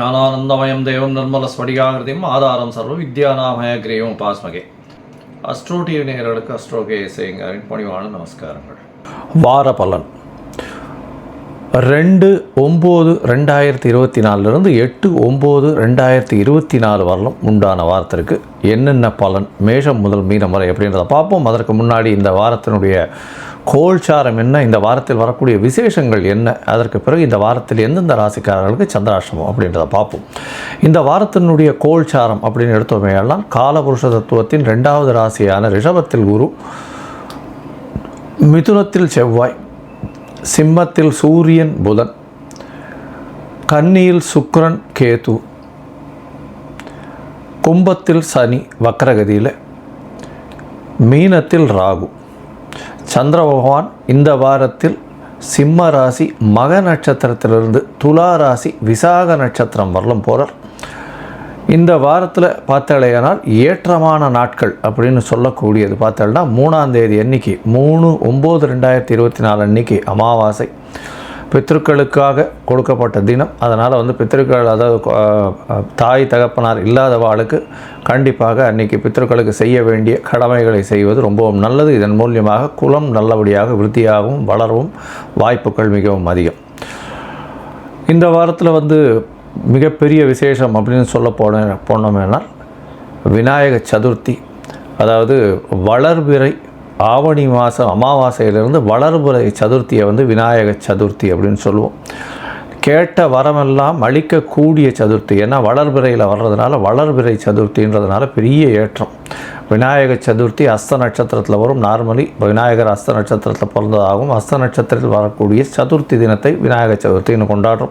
ஞானானந்தமயம் தேவம் நிர்மல ஸ்படிகாகிருதியும் ஆதாரம் சர்வ வித்யானாமய கிரேவம் பாஸ்மகே அஸ்ட்ரோ டிவி நேயர்களுக்கு அஸ்ட்ரோ கே பணிவான நமஸ்காரங்கள். வார பலன். ரெண்டு ஒம்பது ரெண்டாயிரத்தி இருபத்தி நாலுலேருந்து எட்டு ஒம்பது ரெண்டாயிரத்தி இருபத்தி நாலு வரலும் உண்டான வாரத்திற்கு என்னென்ன பலன்? மேஷம் முதல் மீனம் வரை அப்படின்றத பார்ப்போம். அதற்கு முன்னாடி இந்த வாரத்தினுடைய கோல்சாரம் என்ன? இந்த வாரத்தில் வரக்கூடிய விசேஷங்கள் என்ன? அதற்கு பிறகு இந்த வாரத்தில் எந்தெந்த ராசிக்காரர்களுக்கு சந்திராஷ்டமம் அப்படின்றத பார்ப்போம். இந்த வாரத்தினுடைய கோல்சாரம் அப்படின்னு எடுத்தோமேயெல்லாம் காலபுருஷ தத்துவத்தின் ரெண்டாவது ராசியான ரிஷபத்தில் குரு மிதுனத்தில் செவ்வாய் சிம்மத்தில் சூரியன் புதன் கன்னியில் சுக்ரன் கேது கும்பத்தில் சனி வக்கரகதியில் மீனத்தில் ராகு. சந்திர பகவான் இந்த வாரத்தில் சிம்ம ராசி மக நட்சத்திரத்திலிருந்து துலா ராசி விசாக நட்சத்திரம் வரலும் போகிறார் இந்த வாரத்தில் பார்த்தாலேயானால் ஏற்றமான நாட்கள் அப்படின்னு சொல்லக்கூடியது. பார்த்தோம்னா மூணாம் தேதி அன்னைக்கு மூணு ஒம்பது ரெண்டாயிரத்தி இருபத்தி நாலு அன்னைக்கு அமாவாசை. பித்ருக்களுக்காக கொடுக்கப்பட்ட தினம். அதனால் வந்து பித்ருக்கள் அதாவது தாய் தகப்பனார் இல்லாதவாளுக்கு கண்டிப்பாக அன்னைக்கு பித்ருக்களுக்கு செய்ய வேண்டிய கடமைகளை செய்வது ரொம்பவும் நல்லது. இதன் மூலியமாக குலம் நல்லபடியாக விருத்தியாகவும் வளரவும் வாய்ப்புகள் மிகவும் அதிகம். இந்த வாரத்தில் வந்து மிகப்பெரிய விசேஷம் அப்படின்னு சொல்ல போன போனோமேனால் விநாயக சதுர்த்தி. அதாவது வளர்பிறை ஆவணி மாதம் அமாவாசையிலிருந்து வளர்புரை சதுர்த்தியை வந்து விநாயக சதுர்த்தி அப்படின்னு சொல்லுவோம். கேட்ட வரமெல்லாம் அளிக்கக்கூடிய சதுர்த்தி. ஏன்னா வளர்பிறையில் வர்றதுனால வளர்பிறை சதுர்த்தின்றதுனால பெரிய ஏற்றம். விநாயக சதுர்த்தி அஸ்த நட்சத்திரத்தில் வரும். நார்மலி விநாயகர் அஸ்த நட்சத்திரத்தில் பிறந்ததாகவும் அஸ்த நட்சத்திரத்தில் வரக்கூடிய சதுர்த்தி தினத்தை விநாயக சதுர்த்தின்னு கொண்டாடுறோம்.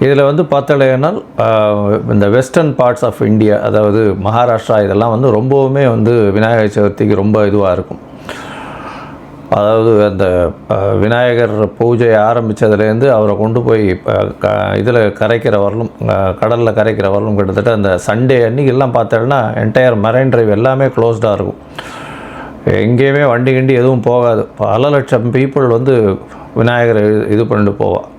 இதில் வந்து பார்த்தாலேனால் இந்த வெஸ்டர்ன் பார்ட்ஸ் ஆஃப் இந்தியா அதாவது மகாராஷ்டிரா இதெல்லாம் வந்து ரொம்பவுமே வந்து விநாயகர் சதுர்த்திக்கு ரொம்ப இதுவாக இருக்கும். அதாவது அந்த விநாயகர் பூஜையை ஆரம்பித்ததுலேருந்து அவரை கொண்டு போய் இதில் கரைக்கிற வரலும் கடலில் கரைக்கிற வரலும் கிட்டத்தட்ட அந்த சண்டே அன்னைக்கு எல்லாம் பார்த்தோன்னா என்டையர் மரைன் டிரைவ் எல்லாமே க்ளோஸ்டாக இருக்கும். எங்கேயுமே வண்டி கிண்டி எதுவும் போகாது. பல லட்சம் பீப்புள் வந்து விநாயகரை இது- பண்ணிட்டு போவாள்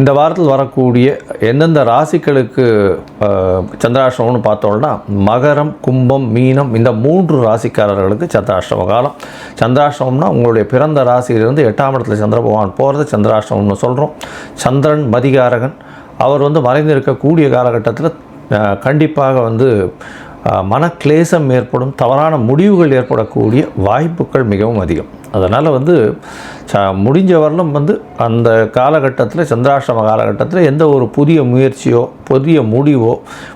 இந்த வாரத்தில் வரக்கூடிய எந்தெந்த ராசிகளுக்கு சந்திராஷ்டமம்னு பார்த்தோம்னா மகரம் கும்பம் மீனம் இந்த மூன்று ராசிக்காரர்களுக்கு சந்திராஷ்டம காலம். சந்திராஷ்டமம்னா உங்களுடைய பிறந்த ராசியிலிருந்து எட்டாம் இடத்துல சந்திர பகவான் போகிறது சந்திராஷ்டமம்னு சொல்கிறோம் சந்திரன் மதிகாரகன் அவர் வந்து மறைந்திருக்கக்கூடிய காலகட்டத்தில் கண்டிப்பாக வந்து மனக்லேசம் ஏற்படும் தவறான முடிவுகள் ஏற்படக்கூடிய வாய்ப்புகள் மிகவும் அதிகம். அதனால் வந்து ச முடிஞ்ச வரலும் வந்து அந்த காலகட்டத்தில் சந்திராஷ்டம காலகட்டத்தில் எந்த ஒரு புதிய முயற்சியோ புதிய முடிவோ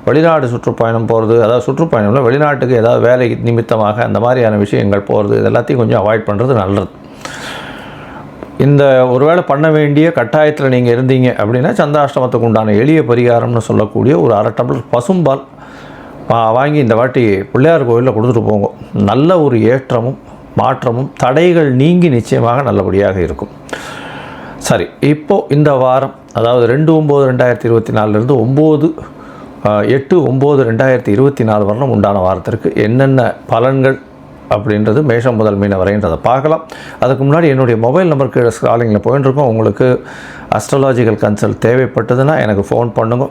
வெளிநாடு சுற்றுப்பயணம் போகிறது அதாவது சுற்றுப்பயணம்ல வெளிநாட்டுக்கு ஏதாவது வேலை நிமித்தமாக அந்த மாதிரியான விஷயங்கள் போகிறது இது எல்லாத்தையும் கொஞ்சம் அவாய்ட் பண்ணுறது நல்லது. இந்த ஒருவேளை பண்ண வேண்டிய கட்டாயத்தில் நீங்கள் இருந்தீங்க அப்படின்னா சந்திராஷ்டமத்துக்கு உண்டான எளிய பரிகாரம்னு சொல்லக்கூடிய ஒரு அரை டம்ளர் பசும்பால் வாங்கி இந்த வாட்டி பிள்ளையார் கோயிலில் கொடுத்துட்டு போங்க. நல்ல ஒரு ஏற்றமும் மாற்றமும் தடைகள் நீங்கி நிச்சயமாக நல்லபடியாக இருக்கும். சரி இப்போது இந்த வாரம் அதாவது ரெண்டு ஒம்பது ரெண்டாயிரத்தி இருபத்தி நாலுலேருந்து ஒம்பது எட்டு ஒம்பது ரெண்டாயிரத்தி இருபத்தி நாலு வரணும் உண்டான வாரத்திற்கு என்னென்ன பலன்கள் அப்படின்றது மேஷம் முதல் மீன வரைன்றதை பார்க்கலாம். அதுக்கு முன்னாடி என்னுடைய மொபைல் நம்பர் கீழே ஸ்க்ராலிங்கில் போயிட்டுருக்கோம் உங்களுக்கு அஸ்ட்ராலாஜிக்கல் கன்சல்ட் தேவைப்பட்டதுன்னா எனக்கு ஃபோன் பண்ணுங்க.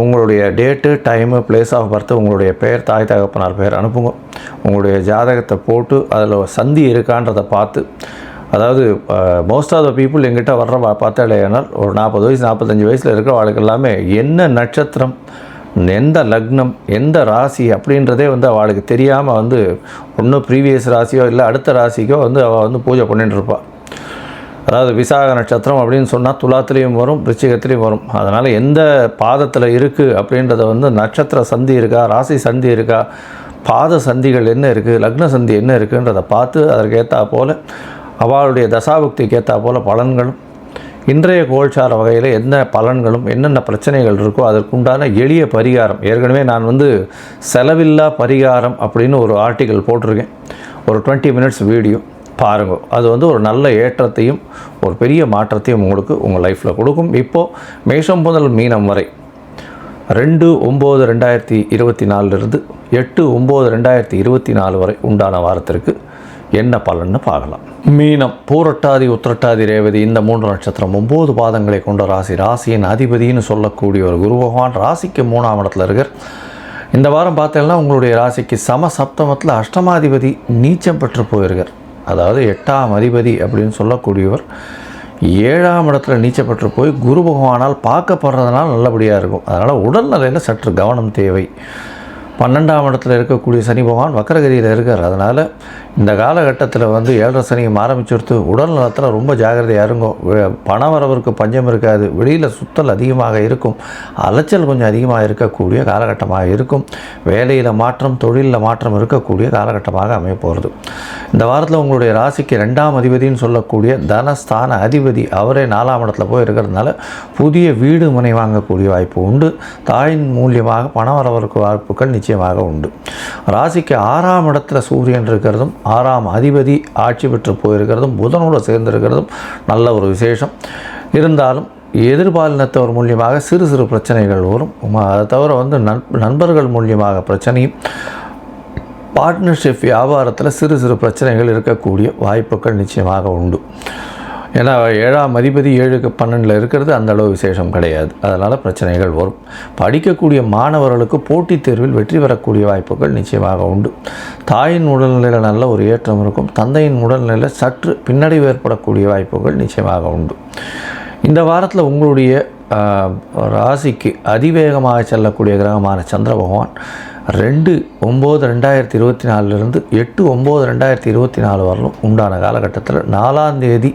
உங்களுடைய date time place of birth உங்களுடைய பெயர் தாய் தகப்பனார் பெயர் அனுப்புங்க. உங்களுடைய ஜாதகத்தை போட்டு அதில் சந்தி இருக்கான்றதை பார்த்து அதாவது மோஸ்ட் ஆஃப் த பீப்புள் எங்கிட்ட வர்ற பார்த்தா பார்த்தாலேயானால் ஒரு நாற்பது வயசு நாற்பத்தஞ்சு வயசில் இருக்கிற வாழ்க்கை எல்லாமே என்ன நட்சத்திரம் எந்த லக்னம் எந்த ராசி அப்படின்றதே வந்து அவளுக்கு தெரியாமல் வந்து ஒன்றும் ப்ரீவியஸ் ராசியோ இல்லை அடுத்த ராசிக்கோ வந்து அவள் வந்து பூஜை பண்ணிட்டுருப்பாள் அதாவது விசாக நட்சத்திரம் அப்படின்னு சொன்னால் துலாத்துலேயும் வரும் விருச்சிகத்துலேயும் வரும். அதனால் எந்த பாதத்தில் இருக்குது அப்படின்றத வந்து நட்சத்திர சந்தி இருக்கா ராசி சந்தி இருக்கா பாத சந்திகள் என்ன இருக்குது லக்ன சந்தி என்ன இருக்குன்றதை பார்த்து அதற்கேற்றா போல் அவளுடைய தசாபுக்திக்கு ஏற்றா போல் பலன்களும் இன்றைய கோல்சார வகையில் என்ன பலன்களும் என்னென்ன பிரச்சனைகள் இருக்கோ அதற்குண்டான எளிய பரிகாரம். ஏற்கனவே நான் வந்து செலவில்லா பரிகாரம் அப்படின்னு ஒரு ஆர்டிக்கல் போட்டிருக்கேன். ஒரு டுவெண்ட்டி மினிட்ஸ் வீடியோ. பாருங்கள் அது வந்து ஒரு நல்ல ஏற்றத்தையும் ஒரு பெரிய மாற்றத்தையும் உங்களுக்கு உங்கள் லைஃப்பில் கொடுக்கும். இப்போது மேஷம் முதல் மீனம் வரை ரெண்டு ஒம்பது ரெண்டாயிரத்தி இருபத்தி நாலுலேருந்து எட்டு ஒம்பது ரெண்டாயிரத்தி இருபத்தி நாலு வரை உண்டான வாரத்திற்கு என்ன பலன்னு பார்க்கலாம். மீனம் பூரட்டாதி உத்திரட்டாதி ரேவதி இந்த மூன்று நட்சத்திரம் ஒம்பது பாதங்களை கொண்ட ராசி ராசியின் அதிபதின்னு சொல்லக்கூடிய ஒரு குரு பகவான் ராசிக்கு மூணாம் இடத்துல இருக்கார். இந்த வாரம் பார்த்தீங்கன்னா உங்களுடைய ராசிக்கு சம சப்தமத்தில் அஷ்டமாதிபதி நீச்சம் பெற்று போயிருக்கார். அதாவது எட்டாம் அதிபதி அப்படின்னு சொல்லக்கூடியவர் ஏழாம் இடத்துல நீச்சப்பட்டு பெற்று போய் குரு பகவானால் பார்க்கப்படுறதுனால நல்லபடியாக இருக்கும். அதனால் உடல்நிலையில் சற்று கவனம் தேவை. பன்னெண்டாம் இடத்துல இருக்கக்கூடிய சனி பகவான் வக்கரகிரியில் இருக்கார். அதனால் இந்த காலகட்டத்தில் வந்து ஏழரை சனியும் ஆரம்பிச்சுடுத்து உடல் நலத்தில் ரொம்ப ஜாகிரதையாக இருக்கும் பண வரவருக்கு பஞ்சம் இருக்காது. வெளியில் சுத்தல் அதிகமாக இருக்கும். அலைச்சல் கொஞ்சம் அதிகமாக இருக்கக்கூடிய காலகட்டமாக இருக்கும். வேலையில் மாற்றம் தொழிலில் மாற்றம் இருக்கக்கூடிய காலகட்டமாக அமையப்போகிறது இந்த வாரத்தில் உங்களுடைய ராசிக்கு ரெண்டாம் அதிபதின்னு சொல்லக்கூடிய தனஸ்தான அதிபதி அவரே நாலாம் இடத்துல போய் இருக்கிறதுனால புதிய வீடு முனை வாங்கக்கூடிய வாய்ப்பு உண்டு. தாயின் மூலியமாக பண வரவருக்கு வாய்ப்புகள் நிச்சயமாக உண்டு. ராசிக்கு ஆறாம் இடத்துல சூரியன் இருக்கிறதும் ஆறாம் அதிபதி ஆட்சி பெற்று போயிருக்கிறதும் புதனோடு சேர்ந்திருக்கிறதும் நல்ல ஒரு விசேஷம். இருந்தாலும் எதிர்பாலினத்தவர் மூலியமாக சிறு சிறு பிரச்சனைகள் வரும். அதை தவிர வந்து நண் நண்பர்கள் மூலியமாக பிரச்சனையும் பார்ட்னர்ஷிப் வியாபாரத்தில் சிறு சிறு பிரச்சனைகள் இருக்கக்கூடிய வாய்ப்புகள் நிச்சயமாக உண்டு. ஏன்னா ஏழாம் அதிபதி ஏழுக்கு பன்னெண்டில் இருக்கிறது அந்த அளவு விசேஷம் கிடையாது. அதனால் பிரச்சனைகள் வரும். படிக்கக்கூடிய மாணவர்களுக்கு போட்டித் தேர்வில் வெற்றி பெறக்கூடிய வாய்ப்புகள் நிச்சயமாக உண்டு. தாயின் உடல்நிலையில் நல்ல ஒரு ஏற்றம் இருக்கும். தந்தையின் உடல்நிலையில் சற்று பின்னடைவு ஏற்படக்கூடிய வாய்ப்புகள் நிச்சயமாக உண்டு. இந்த வாரத்தில் உங்களுடைய ராசிக்கு அதிவேகமாக செல்லக்கூடிய கிரகமான சந்திர பகவான் ரெண்டு ஒம்பது ரெண்டாயிரத்தி இருபத்தி நாலுலேருந்து எட்டு ஒம்பது ரெண்டாயிரத்தி இருபத்தி நாலு வரலும் உண்டான காலகட்டத்தில் நாலாம் தேதி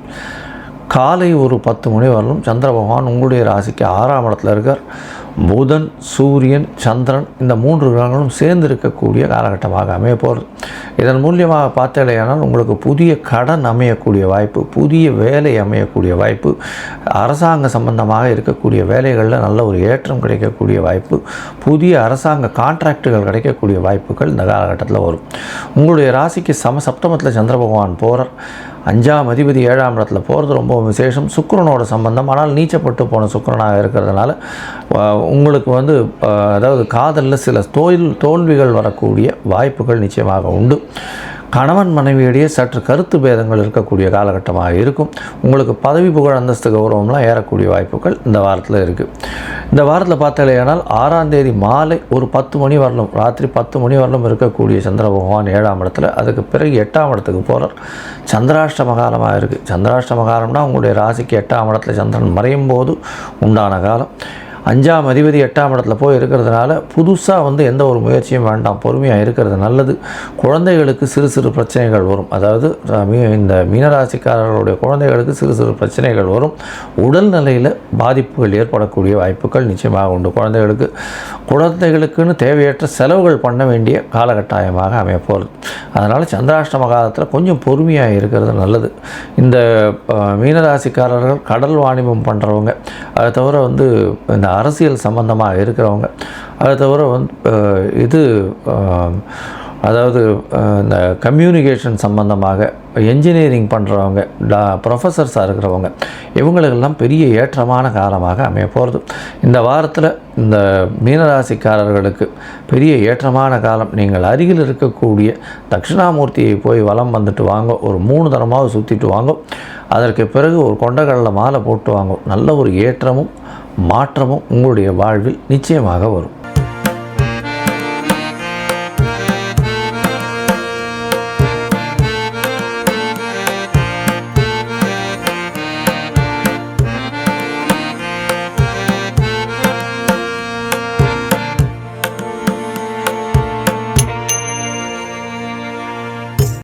காலை ஒரு பத்து மணி வரலும் சந்திர பகவான் உங்களுடைய ராசிக்கு ஆறாம் இடத்துல இருக்கார். புதன் சூரியன் சந்திரன் இந்த மூன்று கிரகங்களும் சேர்ந்து இருக்கக்கூடிய காலகட்டமாக அமைய போகிறது இதன் மூலியமாக பார்த்தேடையானால் உங்களுக்கு புதிய கடன் அமையக்கூடிய வாய்ப்பு புதிய வேலை அமையக்கூடிய வாய்ப்பு அரசாங்க சம்பந்தமாக இருக்கக்கூடிய வேலைகளில் நல்ல ஒரு ஏற்றம் கிடைக்கக்கூடிய வாய்ப்பு புதிய அரசாங்க கான்ட்ராக்டுகள் கிடைக்கக்கூடிய வாய்ப்புகள் இந்த காலகட்டத்தில் வரும். உங்களுடைய ராசிக்கு சம சப்தமத்தில் சந்திர பகவான் போகிறார் அஞ்சாம் அதிபதி ஏழாம் இடத்துல போகிறது ரொம்ப விசேஷம். சுக்கரனோட சம்பந்தம். ஆனால் நீச்சப்பட்டு போன சுக்கரனாக இருக்கிறதுனால உங்களுக்கு வந்து அதாவது காதலில் சில தோல் தோல்விகள் வரக்கூடிய வாய்ப்புகள் நிச்சயமாக உண்டு. கணவன் மனைவியிடையே சற்று கருத்து பேதங்கள் இருக்கக்கூடிய காலகட்டமாக இருக்கும். உங்களுக்கு பதவி புகழ் அந்தஸ்து கௌரவம்லாம் ஏறக்கூடிய வாய்ப்புகள் இந்த வாரத்தில் இருக்குது இந்த வாரத்தில் பார்த்தாலேயானால் ஆறாம் தேதி மாலை ஒரு பத்து மணி வரலும் ராத்திரி பத்து மணி வரலும் இருக்கக்கூடிய சந்திர பகவான் ஏழாம் இடத்துல. அதுக்கு பிறகு எட்டாம் இடத்துக்கு போகிறார் சந்திராஷ்டம காலமாக இருக்குது சந்திராஷ்டம காலம்னா உங்களுடைய ராசிக்கு எட்டாம் இடத்துல சந்திரன் மறையும் போது உண்டான காலம். அஞ்சாம் அதிபதி எட்டாம் இடத்துல போய் இருக்கிறதுனால புதுசாக வந்து எந்த ஒரு முயற்சியும் வேண்டாம். பொறுமையாக இருக்கிறது நல்லது. குழந்தைகளுக்கு சிறு சிறு பிரச்சனைகள் வரும். அதாவது இந்த மீனராசிக்காரர்களுடைய குழந்தைகளுக்கு சிறு சிறு பிரச்சனைகள் வரும். உடல்நிலையில் பாதிப்புகள் ஏற்படக்கூடிய வாய்ப்புகள் நிச்சயமாக உண்டு. குழந்தைகளுக்கு குழந்தைகளுக்குன்னு தேவையற்ற செலவுகள் பண்ண வேண்டிய காலகட்டாயமாக அமையப்போகிறது அதனால் சந்திராஷ்டம காலத்தில் கொஞ்சம் பொறுமையாக இருக்கிறது நல்லது. இந்த மீனராசிக்காரர்கள் கடல் வாணிபம் பண்ணுறவங்க அதை தவிர வந்து இந்த அரசியல் சம்பந்தமாக இருக்கிறவங்க. அதை தவிர வந்து இது அதாவது இந்த கம்யூனிகேஷன் சம்பந்தமாக என்ஜினியரிங் பண்ணுறவங்க டா ப்ரொஃபஸர்ஸாக இருக்கிறவங்க இவங்களுக்கெல்லாம் பெரிய ஏற்றமான காலமாக அமைய போகிறது இந்த வாரத்தில் இந்த மீனராசிக்காரர்களுக்கு பெரிய ஏற்றமான காலம். நீங்கள் அருகில் இருக்கக்கூடிய தட்சிணாமூர்த்தியை போய் வலம் வந்துட்டு வாங்க. ஒரு மூணு தரமாக சுற்றிட்டு வாங்க. அதற்கு பிறகு ஒரு கொண்டகடலை மாலை போட்டு வாங்க. நல்ல ஒரு ஏற்றமும் மாற்றமும் உங்களுடைய வாழ்வில் நிச்சயமாக வரும்.